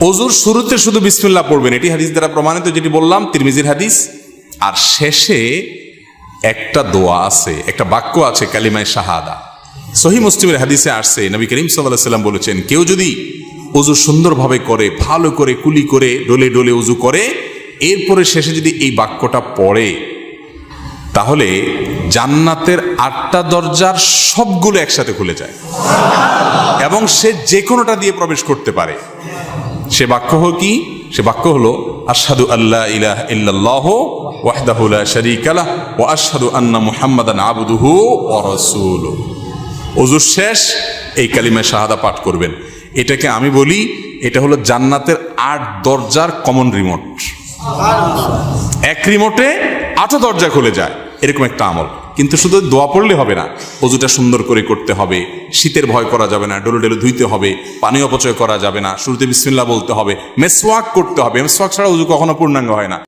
অজুর শুরুতে শুধু বিসমিল্লাহ পড়বেন। এটি হাদিস দ্বারা প্রমাণিত, যেটি বললাম, তিরমিজির হাদিস। আর শেষে একটা দোয়া আছে, একটা বাক্য আছে, কালিমায় শাহাদা। সহি মুসলিমের হাদিসে আসছে, নবী করিম সাল্লাহ সাল্লাম বলেছেন, কেউ যদি অজু সুন্দরভাবে করে, ভালো করে, কুলি করে, ডোলে ডোলে উজু করে, এরপরে শেষে যদি এই বাক্যটা পড়ে, তাহলে জান্নাতের আটটা দরজার সবগুলো একসাথে খুলে যায়। এবং সে যে কোনোটা দিয়ে প্রবেশ করতে পারে। সে বাক্য কি? সে বাক্য হলো, আশহাদু আল্লাহ ইলাহ ইল্লাল্লাহ ওয়াহদাহু লা শারীকা লাহ ওয়া আশহাদু আন্না মুহাম্মাদান আবদুহু ওয়া রাসূলুহু। ওজুর শেষ, এই কালিমায় শাহাদা পাঠ করবেন। এটাকে আমি বলি, এটা হলো জান্নাতের আট দরজার কমন রিমোট এক রিমোটে আটও দরজা খুলে যায়, এরকম একটা আমল। কিন্তু শুধু দোয়া পড়লে হবে না, অজুটা সুন্দর করে করতে হবে, শীতের ভয় করা যাবে না, ডোলো ডেলো ধুইতে হবে পানি অপচয় করা যাবে না, শুরুতে বিসমিল্লা বলতে হবে, মেসওয়াক করতে হবে, মেসওয়াক ছাড়া অজু কখনো পূর্ণাঙ্গ হয় না।